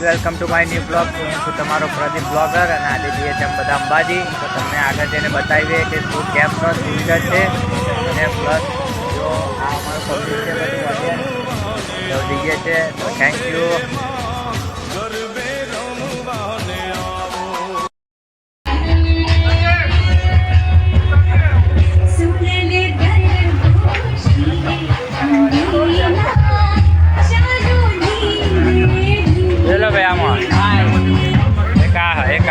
Welcome to my new blog હું છું તમારો પ્રદીપ બ્લોગર અને આજે જઈએ છે બધા અંબાજી. તો તમને આગળ જઈને બતાવીએ કે શું કેમ્પનો સુવિધા છે. અને પ્લસ જો આ અમારો પબ્લિક છે, બધું જઈએ છે. તો thank you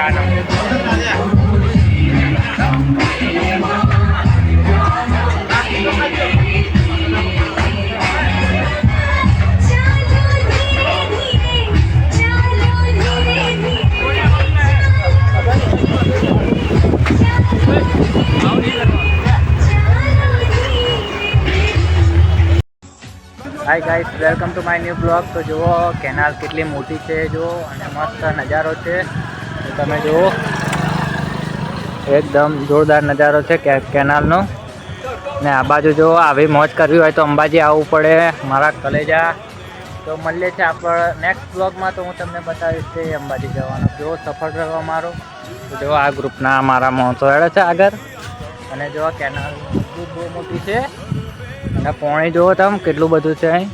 hi guys welcome to my new blog તો જુઓ, કેનાલ કેટલી મોટી છે, જુઓ, અને મસ્ત નજારો છે. તમે જુઓ. એકદમ જોરદાર નજારો છે કે કેનાલનો. ને આ બાજુ જો આવી મોજ કરવી હોય તો અંબાજી આવવું પડે, મારા કલેજા. તો મળીએ છે આપણે નેક્સ્ટ બ્લોગમાં તો હું તમને બતાવીશ કે અંબાજી જવાનો. કેવો સફળ રહ્યો મારો. જો આ ગ્રુપના મારા મોણસો હેડે છે આગળ. અને જો કેનાલ બહુ મોટી છે. અને પોણી જુઓ તમે, કેટલું બધું છે અહીં.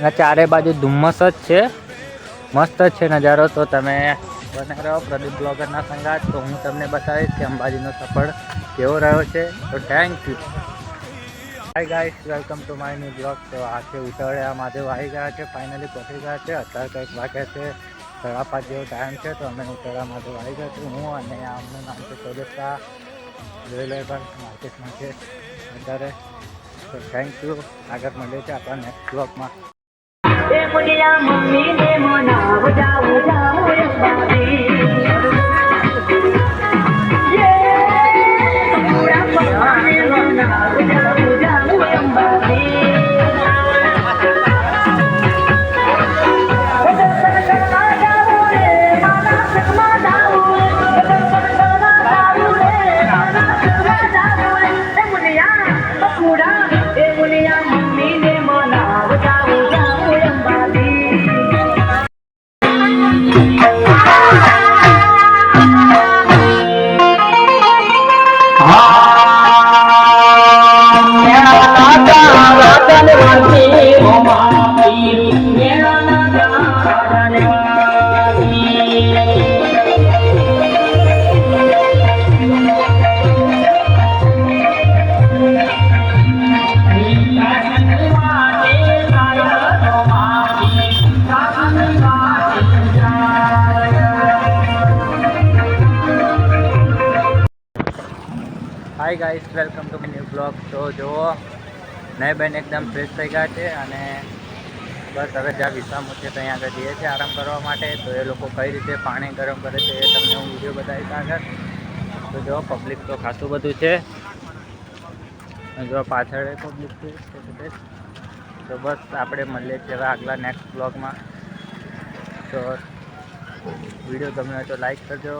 અને ચારે બાજુ ધુમ્મસ જ છે. મસ્ત જ છે નજારો. તો તમે બને રહો પ્રદીપ બ્લોગરના સંગાત તો હું તમને બતાવીશ કે અંબાજીનો સફળ કેવો રહ્યો છે. તો thank you hi guys welcome to my new blog તો આ છે આ મહાદેવ આવી ગયા છે. ફાઇનલી પહોંચી ગયા છે. અત્યારે કંઈક વાગે છે. સાડા પાંચ જેવો ટાઈમ છે. તો અમે ઉતાવળા મહાદેવ આવી ગયા છું હું અને આમનું નામ છે ચોદસા જોઈ લે પણ માર્કેટમાં છે. અત્યારે તો થેન્ક યુ આગળ મળીએ છીએ આપણા નેક્સ્ટ બ્લોગમાં એ મુનિયા મમ્મી ને મનાવ જાઉં hi guys welcome to new blog તો જુઓ નહીં બેન એકદમ ફ્રેશ થઈ ગયા છે અને બસ હવે જ્યાં વિશ્રામ છે ત્યાં આગળ જઈએ છીએ આરામ કરવા માટે. તો એ લોકો કઈ રીતે પાણી ગરમ કરે છે એ તમને હું વીડિયો બતાવીશ આગળ. તો જુઓ પબ્લિક તો ખાસું બધું છે. જો પાછળ પબ્લિક છે, તો બસ આપણે મળીએ છીએ હવે આગલા નેક્સ્ટ બ્લોગમાં તો વીડિયો ગમ્યો હોય તો લાઈક કરજો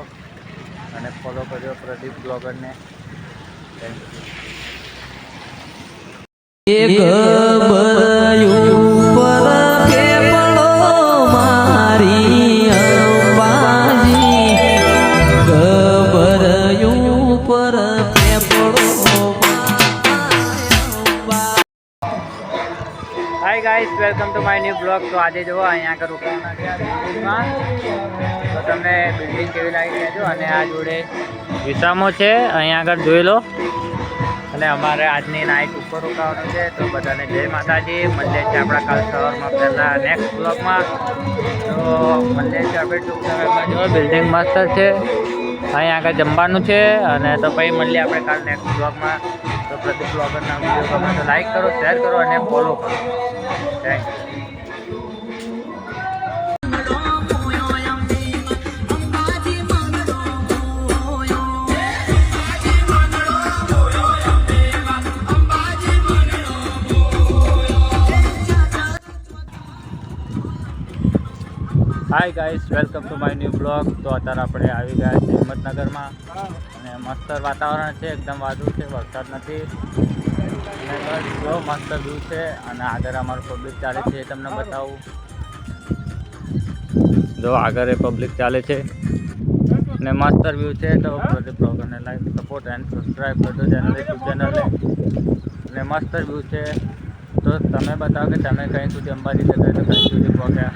અને ફોલો કરજો પ્રદીપ બ્લોગરને એક welcome to my new blog તો આજે જુઓ અહીંયા આગળ છે બિલ્ડિંગમાં તો તમને બિલ્ડિંગ કેવી લાગી કહેજો અને આ જોડે વિસામો છે. અહીંયા આગળ જોઈ લો. અને અમારે આજની નાઇટ ઉપર રોકાવાનું છે. તો બધાને જય માતાજી. મળીએ છીએ આપણા કાલ સવારમાં પહેલાં નેક્સ્ટ બ્લોગમાં તો મળીએ છીએ આપણે ટૂંક સમયમાં જો. બિલ્ડિંગ મસ્ત છે. અહીંયા આગળ જમવાનું છે. અને તો પછી મળીએ આપણે કાલ નેક્સ્ટ બ્લોગમાં તો પ્રતિક બ્લોગરના વીડિયો ગમે તો લાઈક કરો શેર કરો અને ફોલો કરો. Thank you hi guys welcome to my new blog તો અત્યારે આપણે આવી ગયા છીએ હિંમતનગરમાં. અને મસ્ત વાતાવરણ છે, એકદમ વાદળું છે, વરસાદ નથી. જો મસ્ત વ્યૂ છે અને આગળ અમારું પબ્લિક ચાલે છે એ તમને બતાવું જો આગળ એ પબ્લિક ચાલે છે. ને માસ્તર વ્યૂ છે તો બ્લોગરને લાઈક સપોર્ટ એન્ડ સબસ્ક્રાઈબ કરજો ચેનલ યુટ્યુબ ચેનલને ને. માસ્તર વ્યૂ છે તો તમે બતાવો કે તમે કઈ સુધી અંબાજી જતા તો કઈ સુધી પહોંચ્યા